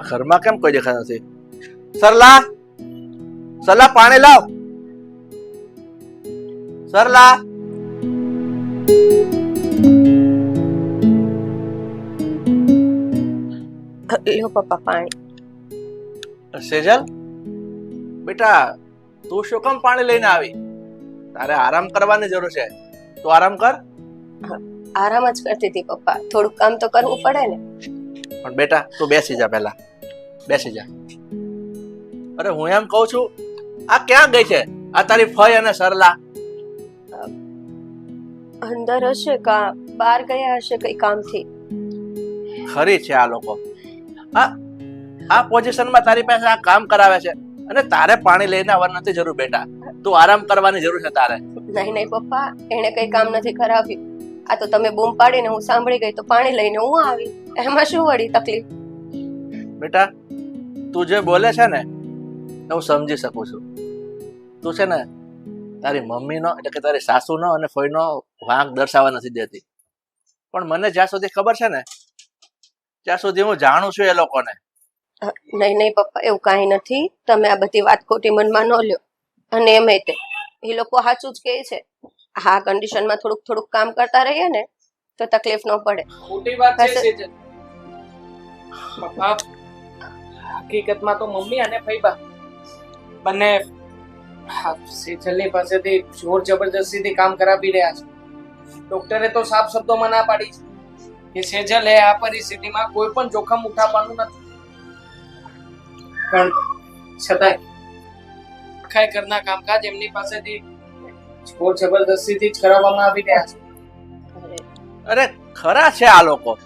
આ ઘરમાં કેમ કોઈ દેખાતા નથી? સરલા સરલા પાણી લાવ. સરલા. લ્યો પપ્પા પાણી. સેજલ બેટા તું શું કામ પાણી લઈને આવી? તારે આરામ કરવાની જરૂર છે. તું આરામ કર. આરામ જ કરતી હતી પપ્પા. થોડુંક કામ તો કરવું પડે ને. પણ બેટા તું બેસી જા પહેલા. બેસી જા. અરે હું એમ કહું છું આ ક્યાં ગઈ છે? આ તારી ફઈ અને સરલા. અંદર હશે કા બહાર ગયા હશે કઈ કામથી? ખરી છે આ લોકો. આ આ પોઝિશનમાં તારી પાસે આ કામ કરાવે છે અને તારે પાણી લઈને આવવાની નથી જરૂર બેટા. તું આરામ કરવાની જરૂર છે તારે. નહીં નહીં પપ્પા એને કઈ કામ નથી કરાવ્યું. આ તો તમે બૂમ પાડીને હું સાંભળી ગઈ તો પાણી લઈને હું આવી. એમાં શું વળી તકલીફ? બેટા તું જે બોલે છે ને એ હું સમજી શકું છું. તું છે ને તારી મમ્મીનો એટલે કે તારી સાસુનો અને ફોઈનો વાંક દર્શાવવા નથી દેતી. પણ મને જ્યાં સુધી ખબર છે ને ત્યાં સુધી હું જાણું છું એ લોકોને. નહીં નહીં પપ્પા એવું કાંઈ નથી. તમે આ બધી વાત ખોટી મનમાં ન લ્યો. અને એમ તે એ લોકો સાચું જ કહે છે. હા કન્ડિશનમાં થોડુંક થોડુંક કામ કરતા રહીએ ને તો તકલીફ ન પડે. ખોટી વાત છે. પપ્પા હકીકતમાં તો મમ્મી અને ફૈબા બંને સેજલની પાસેથી જોર જબરજસ્તીથી કામ કરાવી રહ્યા છે. ડોક્ટરે તો સાફ શબ્દોમાં ના પાડી છે કે સેજલે આ પરિસ્થિતિમાં કોઈ પણ જોખમ ઉઠાવવાનું નથી. પણ છતાંય આખા ઘરના કામકાજ એમની પાસેથી જોર જબરદસ્તીથી જ કરાવવામાં આવી રહ્યા છે. અરે ખરા છે આ લોકો.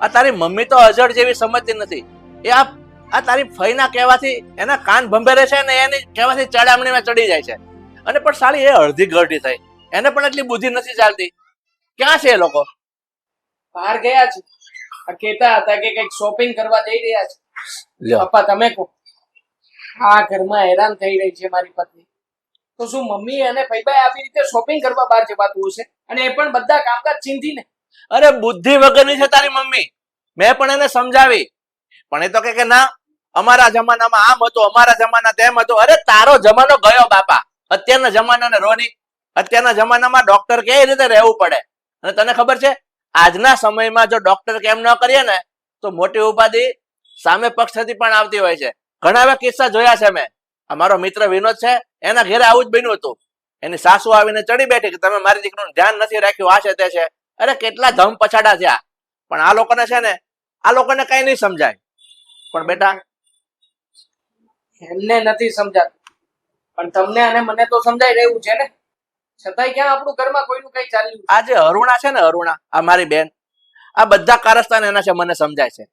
આ તારી મમ્મી તો અજળ જેવી સમજતી નથી. એ આ આ તારી ફઈના કહેવાથી એના કાન ભંભેરે છે ને એની કહેવાથી ચડામણીમાં ચડી જાય છે. અને પણ સાલી એ અડધી ગરડી થઈ. એને પણ એટલી બુદ્ધિ નથી ચાલતી. ક્યાં છે એ લોકો? બહાર ગયા છે. કેતા કહેતા હતા કે કંઈક શોપિંગ કરવા જઈ રહ્યા છે. પપ્પા તમે કહો. આ ઘરમાં હેરાન થઈ રહી છે મારી પત્ની. તો શું મમ્મી અને ભાઈભાઈ આવી રીતે શોપિંગ કરવા બહાર જવાતું હશે અને એ પણ બધા કામકાજ ચીંધીને. અરે બુદ્ધિ વગરની છે તારી મમ્મી. મેં પણ એને સમજાવી. પણ એ તો કે ના, અમારા જમાનામાં આમ હતું, અમારા જમાના તેમ હતું. અરે તારો જમાનો ગયો બાપા. અત્યારના જમાનાને રોની. અત્યારના જમાનામાં ડોક્ટર કેવી રીતે રહેવું પડે? અને તને ખબર છે, આજના સમયમાં જો ડોક્ટર કેમ ન કરીએ ને, તો મોટી ઉપાધિ સામે પક્ષથી પણ આવતી હોય છે. ઘણા એવા કિસ્સા જોયા છે મેં. અમારો મિત્ર વિનોદ છે, એના ઘરે આવું જ બન્યું હતું. એની સાસુ આવીને ચડી બેઠી કે તમે મારી દીકરીનું ધ્યાન નથી રાખ્યું, આ છે તે છે. અરે કેટલા ધમ પછાડા થયા. પણ આ લોકોને છે ને, આ લોકોને કઈ નહીં સમજાય. પણ બેટા એમને નથી સમજાતું. પણ તમને અને મને તો સમજાઈ રહ્યું છે ને? છતાંય ક્યાં આપણું ઘરમાં કોઈનું કઈ ચાલ્યું આ જે અરુણા છે ને અરુણા આ મારી બેન આ બધા કારસ્તાન એના છે મને સમજાય છે.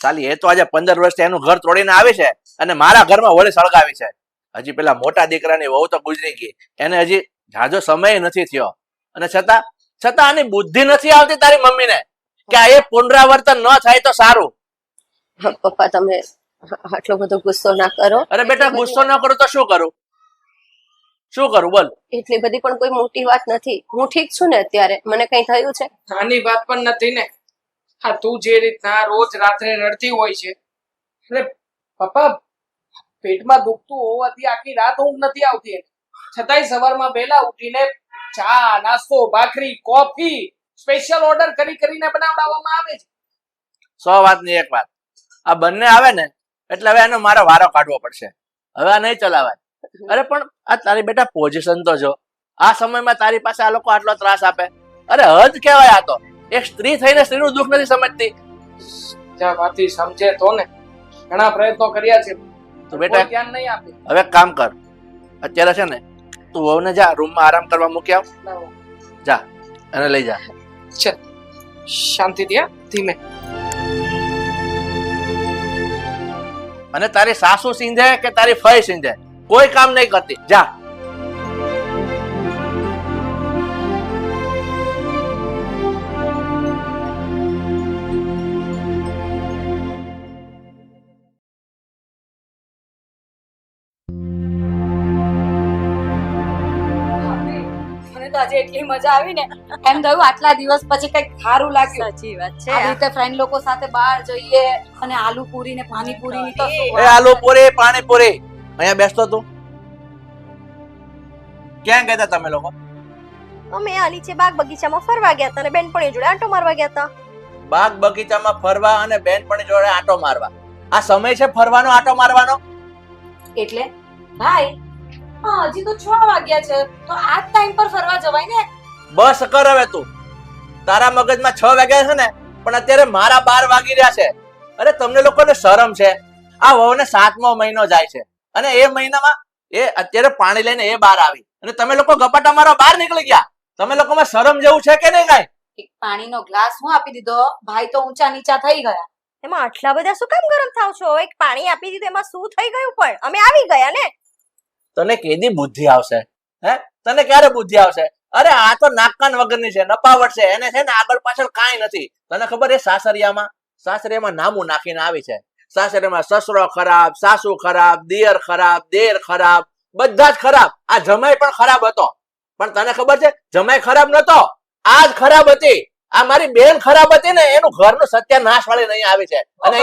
સાલી એ તો આજે પંદર વર્ષથી એનું ઘર તોડીને આવી છે અને મારા ઘરમાં વળી સળગાવી છે. હજી પેલા મોટા દીકરાની વહુ તો ગુજરી ગઈ. એને હજી જાજો સમય નથી થયો. અને છતાં છતાં આની બુદ્ધિ નથી આવતી તારી મમ્મીને કે આ એ પુનરાવર્તન ન થાય તો સારું. પપ્પા તમે આટલો બધો ગુસ્સો ના કરો. અરે બેટા ગુસ્સો ના કરો તો શું કરું? શું કરું? બોલ. એટલી બધી પણ કોઈ મોટી વાત નથી. હું ઠીક છું ને અત્યારે? મને કઈ થયું છે? નાની વાત પણ નથી ને. હા તું જે રીતના રોજ રાત્રે રડતી હોય છે. એટલે પપ્પા પેટમાં દુખતું હોવાથી આખી રાત ઊંઘ નથી આવતી એને. છતાંય સવારમાં વહેલા ઉઠીને ચા નાસ્તો ભાખરી કોફી સ્પેશિયલ ઓર્ડર કરી કરીને બનાવડાવવામાં આવે છે. સો વાતની એક વાત. આ બંને આવે ને એટલે હવે એનો મારો વારો કાઢવો પડશે. હવે આ નહીં ચલાવાય. અરે પણ આ તારી બેટા પોઝિશન તો જો. આ સમયમાં તારી પાસે આ લોકો આટલો ત્રાસ આપે. અરે હદ કહેવાય આ તો. એક સ્ત્રી થઈને સ્ત્રીનું દુઃખ નથી સમજતી. વાતી સમજે તો ને. ઘણા પ્રયત્નો કર્યા છે. તો બેટા ધ્યાન નહીં આપે. હવે કામ કર. અત્યારે છે ને તું વહુને જા રૂમમાં આરામ કરવા મૂકી આવ. જા અને લઈ જા. ચલ શાંતિથી ધીમે. અને તારી સાસુ સિંધે કે તારી ફઈ સિંધે? કોઈ કામ નહીં કરતી. જા. આજે એટલી મજા આવી ને એમ થયું આટલા દિવસ પછી કંઈક સારું લાગ્યું. સાચી વાત છે. આવી રીતે ફ્રેન્ડ લોકો સાથે બહાર જઈએ અને આલુ પૂરી ને પાણીપુરી ની તો એ આલુ પૂરી પાણીપુરી. અહીંયા બેસતો તું. ક્યાં ગયા હતા તમે લોકો? અમે આ નીચે બાગ બગીચામાં ફરવા ગયા હતા અને બેનપણી જોડે આંટો મારવા ગયા હતા બાગ બગીચામાં ફરવા અને બેનપણી જોડે આંટો મારવા. આ સમય છે ફરવાનો આંટો મારવાનો? એટલે ભાઈ હા હજી તો છ વાગ્યા છે. તો આ ટાઈમ પર ફરવા જવાય ને? બસ કર હવે તું. તારા મગજમાં છ વાગ્યા છે ને પણ અત્યારે મારા બાર વાગી રહ્યા છે. અરે તમને લોકોને શરમ છે. આ વહુને સાતમો મહિનો જાય છે. અને એ મહિનામાં એ અત્યારે પાણી લઈને એ બહાર આવી. અને તમે લોકો ગપાટા મારા બહાર નીકળી ગયા. તમે લોકોમાં શરમ જેવું છે કે નહીં કાંઈ? એક પાણીનો ગ્લાસ હું આપી દીધો. ભાઈ તો ઊંચા નીચા થઈ ગયા. એમાં આટલા બધા શું કામ ગરમ થાવ છો? એક પાણી આપી દીધું એમાં શું થઈ ગયું પણ? અમે આવી ગયા ને? તને કેદી બુદ્ધિ આવશે? હે? તને ક્યારે બુદ્ધિ આવશે? અરે આ તો નાકકાન વગરની છે નપાવટ છે એને છે ને આગળ પાછળ કાંઈ નથી. તને ખબર છે સાસરિયામાં? સાસરિયામાં નામું નાખીને આવી છે. સાસરિયામાં સસરો ખરાબ સાસુ ખરાબ દિયર ખરાબ દેર ખરાબ બધા જ ખરાબ. આ જમાઈ પણ ખરાબ હતો. પણ તને ખબર છે જમાઈ ખરાબ નતો. આ જ ખરાબ હતી. આ મારી બેન ખરાબ હતી ને એનું ઘરનું સત્યાનાશ વાળી નહીં આવી છે. અને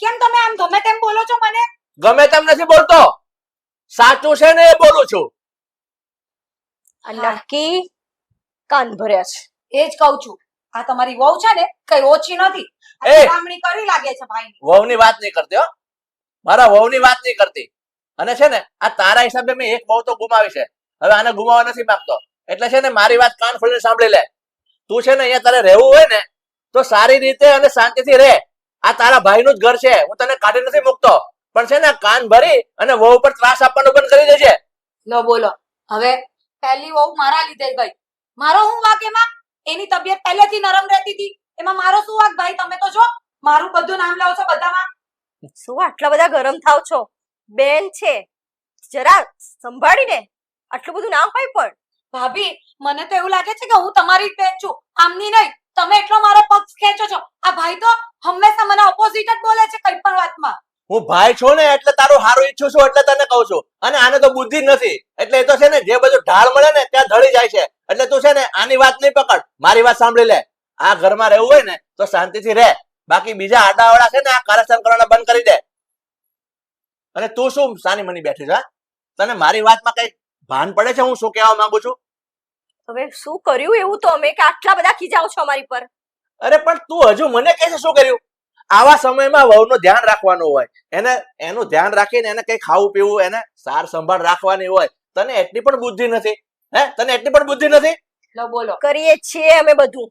કેમ તમે આમ ગમે તેમ બોલો છો મને? ગમે તેમ નથી બોલતો. સાચું છે ને એ બોલું છું? આ નક્કી કાન ભર્યા છે. એ જ કહું છું. આ તમારી વહુ છે ને કઈ ઓછી નથી. એ! કરી લાગે છે ભાઈ વહુની વાત નહીં કરતી હો. મારા વહુની વાત નહીં કરતી. અને છે ને આ તારા હિસાબે મેં એક વહુ તો ગુમાવી છે. હવે આને ગુમાવવા નથી માંગતો. એટલે છે ને મારી વાત કાન ખોલીને સાંભળી લે. તું છે ને અહીંયા તારે રહેવું હોય ને તો સારી રીતે અને શાંતિથી રહે. આ તારા ભાઈનું જ ઘર છે. હું તને કાઢી નથી મૂકતો. પણ છે ને કાન ભરી અને વહુ પર ત્રાસ આપવાનું બંધ કરી દેજે. લો બોલો. હવે પહેલી વહુ મારા લીધે ગઈ. મારો હું વાક એમાં? એની તબિયત પહેલેથી નરમ રહેતી હતી. એમાં મારો શું વાક? ભાઈ તમે તો જો મારું બધું નામ લાવો છો બધામાં. શું આટલા બધા ગરમ થાવ છો? બેન છે. જરા સંભાળીને આટલું બધું નામ હોય પણ. ભાભી મને તો એવું લાગે છે કે હું તમારી જ બેન છું. આમની નહીં. તમે એટલો મારો પક્ષ ખેંચો છો. આ ભાઈ તો હંમેશા મને ઓપોઝિટ જ બોલે છે કઈ પણ વાતમાં. હું ભાઈ છું ને એટલે તારું હારું ઈચ્છું છું એટલે તને કહું છું. અને આને તો બુદ્ધિ જ નથી. એટલે એ તો છે ને જે બધું ઢાળ મળે ને ત્યાં ઢળી જાય છે. એટલે તું છે ને આની વાત નહીં પકડ. મારી વાત સાંભળી લે. આ ઘરમાં રહેવું હોય ને તો શાંતિથી રહે. બાકી બીજા આડાવાળા છે ને આ કારસ્તાન કરવાના બંધ કરી દે. અને તું શું સાની મની બેઠી છે હા? તને મારી વાતમાં કઈ ભાન પડે છે હું શું કહેવા માંગુ છું? હવે શું કર્યું? એવું તો અમે કે આટલા બધા ખીજાવ છો અમારી પર. અરે પણ તું હજુ મને કહે છે શું કર્યું? આવા સમયમાં વહુનું ધ્યાન રાખવાનું હોય. એને એનું ધ્યાન રાખીને એને કઈ ખાવું પીવું એને સાર સંભાળ રાખવાની હોય. તને એટલી પણ બુદ્ધિ નથી. હે? તને એટલી પણ બુદ્ધિ નથી? લો બોલો. કરીએ છીએ અમે બધું.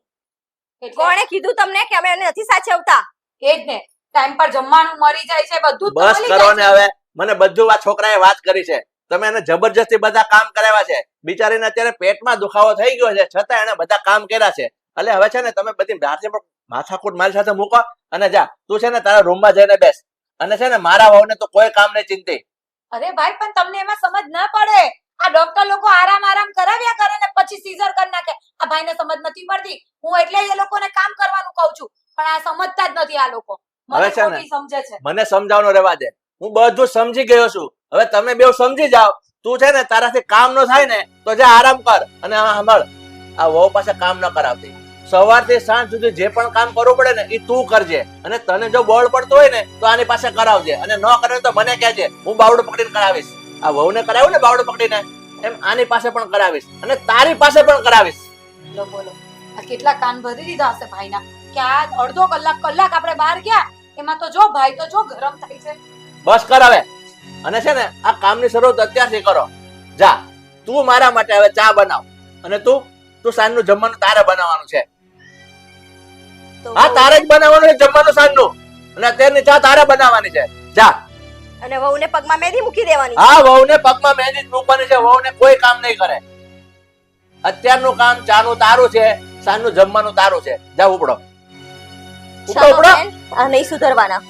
કોણે કીધું તમને કે અમે એને નથી સાચવતા? એ જ ને. ટાઈમ પર જમવાનું મરી જાય છે બધું બસ કરો ને હવે. મને બધું આ છોકરાએ વાત કરી છે. તમે એને જબરજસ્તી બધા કામ કરાવ્યા છે. બિચારીને અત્યારે પેટમાં દુખાવો થઈ ગયો છે. છતાં એને બધા કામ કર્યા છે. એટલે હવે છે ને તમે બધી રાત્રે પણ માથાકૂટ મારી સાથે મૂકો અને જા. તું છે ને તારા રૂમમાં જઈને બેસ. અને છે ને મારા વહુને તો કોઈ કામ નહીં ચિંતી. અરે ભાઈ પણ તમને એમાં સમજ ન પડે. આ ડોક્ટર લોકો આરામ આરામ કરાવ્યા કરે ને પછી સીઝર કરી નાખે. આ ભાઈને સમજ નથી પડતી. હું એટલે એ લોકોને કામ કરવાનું કહું છું. પણ આ સમજતા જ નથી આ લોકો. મને સમજે છે? મને સમજાવવાનો રહેવા દે. હું બધું સમજી ગયો છું. હવે તમે બે સમજી જાઓ. તું છે ને તારાથી કામ ન થાય ને તો જા આરામ કર અને આ સાંભળ. આ વહુ પાસે કામ ન કરાવતી. સવારથી સાંજ સુધી જે પણ કામ કરવું પડે ને એ તું કરજે. અને તને જો બળ પડતો હોય ને તો આની પાસે કરાવજે. અને ન કરે તો મને કહેજે હું બાવડું પકડીને કરાવીશ. આ વહુને કરાવ્યું ને બાવડું પકડીને? એમ આની પાસે પણ કરાવીશ. અને તારી પાસે પણ કરાવીશ. લો બોલો. આ કેટલા કાન ભરી દીધા હશે ભાઈના? કે આ અડધો કલાક કલાક આપણે બહાર ગયા? એમાં તો જો ભાઈ તો જો ગરમ થાય છે. બસ કર હવે. અને છે ને આ કામની શરૂઆત અત્યારથી કરો. જા તું મારા માટે હવે ચા બનાવ. અને તું તું સાંજનું જમવાનું તારે બનાવવાનું છે. હા તારે જ બનાવવાનું છે જમવાનું સાંજનું. અને અત્યારની ચા તારે બનાવવાની છે. જા. અને વહુને પગમાં મહેંદી મૂકી દેવાની હા વહુને પગમાં મહેંદી મૂકવાની છે. વહુને કોઈ કામ નહીં કરે. અત્યારનું કામ ચાનું તારું છે સાંજનું જમવાનું તારું છે. જા ઉપડો. ઉપડો ઉપડો. આ નહીં સુધરવાના.